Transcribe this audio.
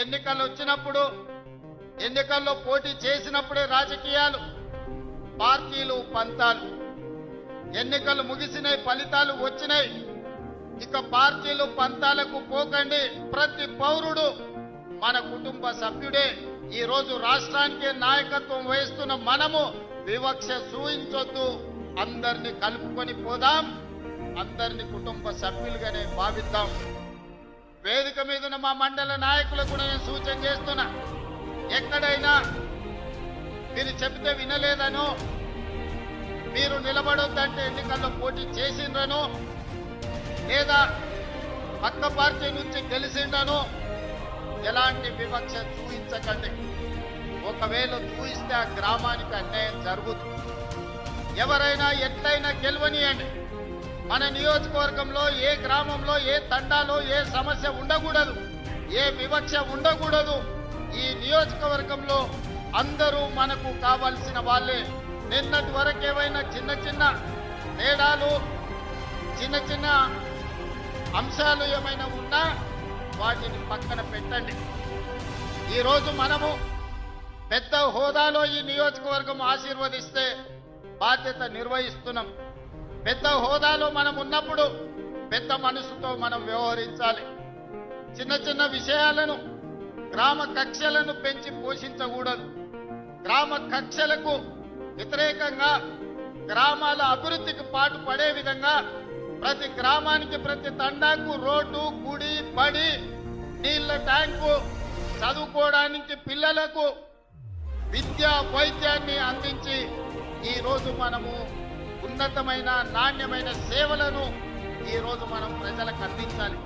ఎన్నికలు వచ్చినప్పుడు ఎన్నికల్లో పోటీ చేసినప్పుడే రాజకీయాలు పార్టీలు పంతాలు. ఎన్నికలు ముగిసినాయి ఫలితాలు వచ్చినాయి. ఇక పార్టీలు పంతాలకు పోకండి. ప్రతి పౌరుడు మన కుటుంబ సభ్యుడే. ఈ రోజు రాష్ట్రానికి నాయకత్వం వహిస్తున్న మనము వివక్ష చూయించొద్దు అందరిని కలుపుకొని పోదాం. అందరిని కుటుంబ సభ్యులుగానే భావిద్దాం. వేదిక మీద మా మండల నాయకులకు కూడా నేను సూచన చేస్తున్నా. ఎక్కడైనా మీరు చెబితే వినలేదనో మీరు నిలబడొద్దంటే ఎన్నికల్లో పోటీ చేసిండ్రనో లేదా పక్క పార్టీ నుంచి గెలిచిండను ఎలాంటి వివక్ష చూపించకండి ఒకవేళ చూయిస్తే ఆ గ్రామానికి అన్యాయం జరుగుతుంది ఎవరైనా ఎట్లయినా గెలవనియండి. మన నియోజకవర్గంలో ఏ గ్రామంలో ఏ తండాలో ఏ సమస్య ఉండకూడదు ఏ వివక్ష ఉండకూడదు. ఈ నియోజకవర్గంలో అందరూ మనకు కావలసిన వాళ్ళే. నిన్నటి వరకు ఏవైనా చిన్న చిన్న తేడాలు చిన్న చిన్న అంశాలు ఏమైనా ఉన్నా వాటిని పక్కన పెట్టండి. ఈరోజు మనము పెద్ద హోదాలో ఈ నియోజకవర్గం ఆశీర్వదిస్తే బాధ్యత నిర్వహిస్తున్నాం. పెద్ద హోదాలో మనం ఉన్నప్పుడు పెద్ద మనసుతో మనం వ్యవహరించాలి. చిన్న చిన్న విషయాలను గ్రామ కక్షలను పెంచి పోషించకూడదు. గ్రామ కక్షలకు వ్యతిరేకంగా గ్రామాల అభివృద్ధికి పాటు పడే విధంగా ప్రతి గ్రామానికి ప్రతి తండాకు రోడ్డు గుడి బడి నీళ్ళ ట్యాంకు చదువుకోవడానికి పిల్లలకు విద్య వైద్యాన్ని అందించి ఈ రోజు మనము ఉన్నతమైన నాణ్యమైన సేవలను ఈరోజు మనం ప్రజలకు అందించాలి.